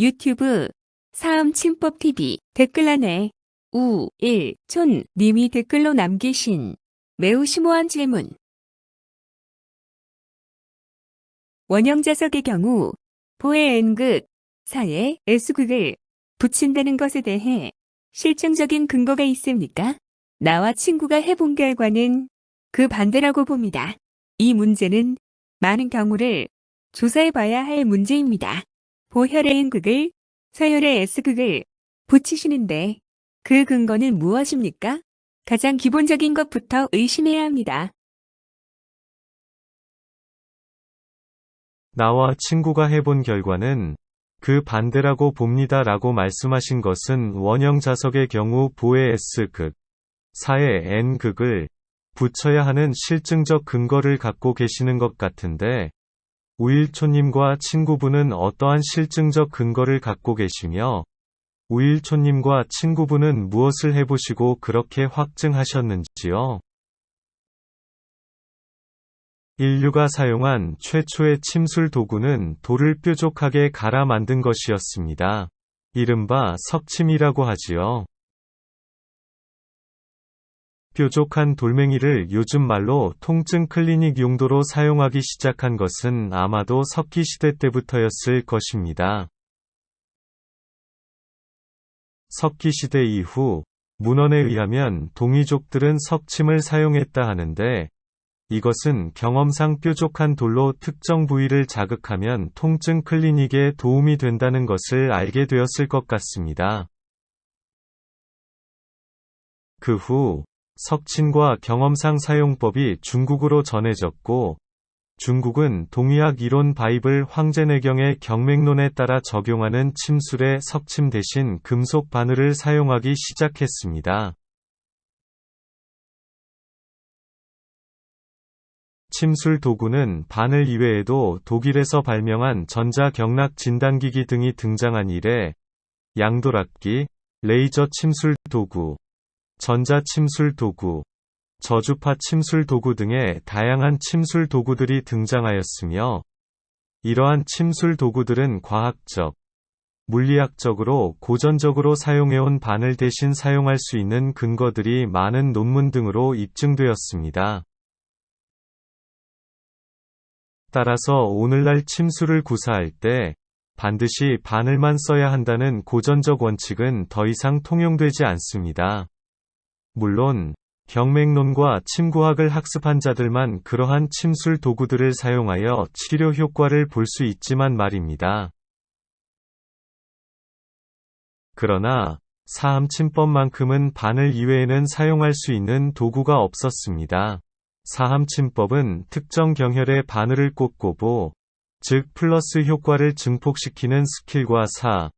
유튜브 사음침법TV 댓글란에 우, 일, 촌 님이 댓글로 남기신 매우 심오한 질문. 원형자석의 경우 보의 N극, 사의 S극을 붙인다는 것에 대해 실증적인 근거가 있습니까? 나와 친구가 해본 결과는 그 반대라고 봅니다. 이 문제는 많은 경우를 조사해 봐야 할 문제입니다. 보혈의 N극을 서혈의 S극을 붙이시는데 그 근거는 무엇입니까? 가장 기본적인 것부터 의심해야 합니다. 나와 친구가 해본 결과는 그 반대라고 봅니다 라고 말씀하신 것은 원형 자석의 경우 보의 S극, 사의 N극을 붙여야 하는 실증적 근거를 갖고 계시는 것 같은데, 우일초님과 친구분은 어떠한 실증적 근거를 갖고 계시며, 우일초님과 친구분은 무엇을 해보시고 그렇게 확증하셨는지요? 인류가 사용한 최초의 침술 도구는 돌을 뾰족하게 갈아 만든 것이었습니다. 이른바 석침이라고 하지요. 뾰족한 돌멩이를 요즘 말로 통증 클리닉 용도로 사용하기 시작한 것은 아마도 석기 시대 때부터였을 것입니다. 석기 시대 이후 문헌에 의하면 동이족들은 석침을 사용했다 하는데 이것은 경험상 뾰족한 돌로 특정 부위를 자극하면 통증 클리닉에 도움이 된다는 것을 알게 되었을 것 같습니다. 그후 석침과 경험상 사용법이 중국으로 전해졌고 중국은 동의학 이론 바이블 황제내경의 경맥론에 따라 적용하는 침술에 석침 대신 금속 바늘을 사용하기 시작했습니다. 침술 도구는 바늘 이외에도 독일에서 발명한 전자 경락 진단기기 등이 등장한 이래 양도락기, 레이저 침술 도구, 전자 침술 도구, 저주파 침술 도구 등의 다양한 침술 도구들이 등장하였으며 이러한 침술 도구들은 과학적, 물리학적으로 고전적으로 사용해온 바늘 대신 사용할 수 있는 근거들이 많은 논문 등으로 입증되었습니다. 따라서 오늘날 침술을 구사할 때 반드시 바늘만 써야 한다는 고전적 원칙은 더 이상 통용되지 않습니다. 물론 경맥론과 침구학을 학습한 자들만 그러한 침술 도구들을 사용하여 치료 효과를 볼 수 있지만 말입니다. 그러나 사암침법만큼은 바늘 이외에는 사용할 수 있는 도구가 없었습니다. 사함침법은 특정 경혈에 바늘을 꽂고보, 즉 플러스 효과를 증폭시키는 스킬과 사,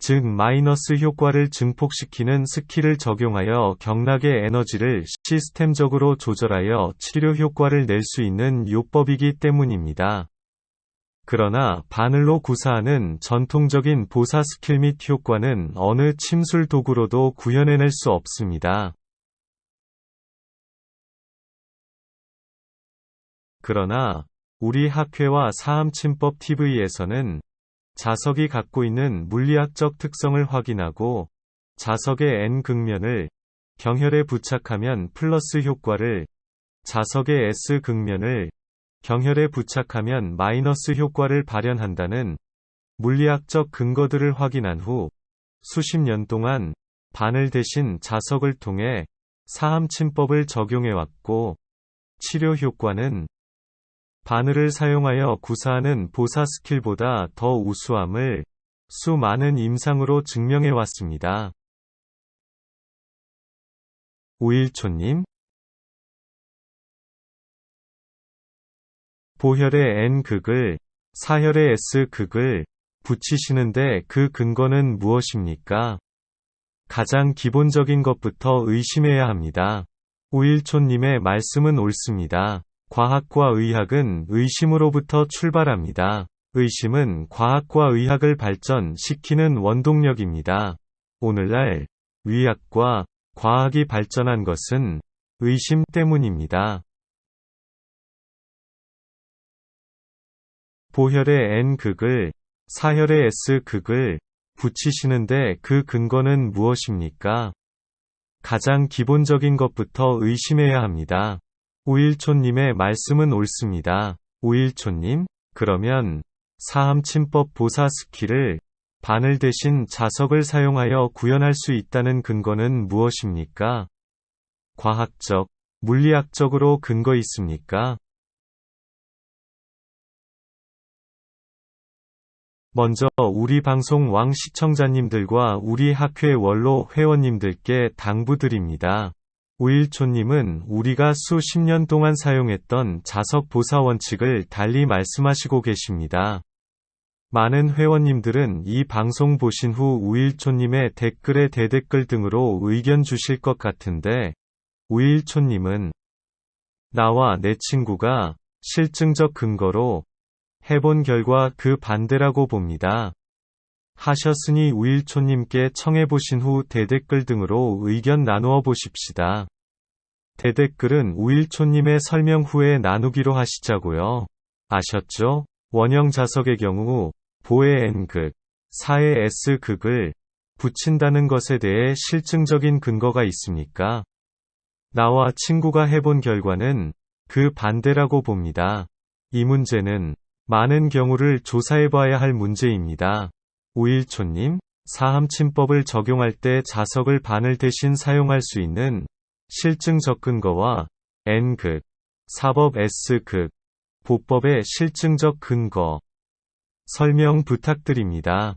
즉 마이너스 효과를 증폭시키는 스킬을 적용하여 경락의 에너지를 시스템적으로 조절하여 치료 효과를 낼 수 있는 요법이기 때문입니다. 그러나 바늘로 구사하는 전통적인 보사 스킬 및 효과는 어느 침술 도구로도 구현해낼 수 없습니다. 그러나 우리 학회와 사암침법 TV에서는 자석이 갖고 있는 물리학적 특성을 확인하고 자석의 N 극면을 경혈에 부착하면 플러스 효과를 자석의 S 극면을 경혈에 부착하면 마이너스 효과를 발현한다는 물리학적 근거들을 확인한 후 수십 년 동안 바늘 대신 자석을 통해 사암침법을 적용해왔고 치료 효과는 바늘을 사용하여 구사하는 보사 스킬보다 더 우수함을 수많은 임상으로 증명해 왔습니다. 오일초님 보혈의 N극을 사혈의 S극을 붙이시는데 그 근거는 무엇입니까? 가장 기본적인 것부터 의심해야 합니다. 오일초님의 말씀은 옳습니다. 과학과 의학은 의심으로부터 출발합니다. 의심은 과학과 의학을 발전시키는 원동력입니다. 오늘날 의학과 과학이 발전한 것은 의심 때문입니다. 보혈의 N극을 사혈의 S극을 붙이시는데 그 근거는 무엇입니까? 가장 기본적인 것부터 의심해야 합니다. 우일초님의 말씀은 옳습니다. 우일초님, 그러면 사함침법 보사 스킬을 바늘 대신 자석을 사용하여 구현할 수 있다는 근거는 무엇입니까? 과학적, 물리학적으로 근거 있습니까? 먼저 우리 방송 왕 시청자님들과 우리 학회 원로 회원님들께 당부드립니다. 우일초님은 우리가 수십 년 동안 사용했던 자석 보사 원칙을 달리 말씀하시고 계십니다. 많은 회원님들은 이 방송 보신 후 우일초님의 댓글에 대댓글 등으로 의견 주실 것 같은데, 우일초님은 나와 내 친구가 실증적 근거로 해본 결과 그 반대라고 봅니다. 하셨으니 우일초님께 청해보신 후 대댓글 등으로 의견 나누어 보십시다. 대댓글은 우일초님의 설명 후에 나누기로 하시자고요. 아셨죠? 원형 자석의 경우 보의 N극, 사의 S극을 붙인다는 것에 대해 실증적인 근거가 있습니까? 나와 친구가 해본 결과는 그 반대라고 봅니다. 이 문제는 많은 경우를 조사해봐야 할 문제입니다. 우일초님, 사함침법을 적용할 때 자석을 바늘 대신 사용할 수 있는 실증적 근거와 N극, 사법 S극, 보법의 실증적 근거 설명 부탁드립니다.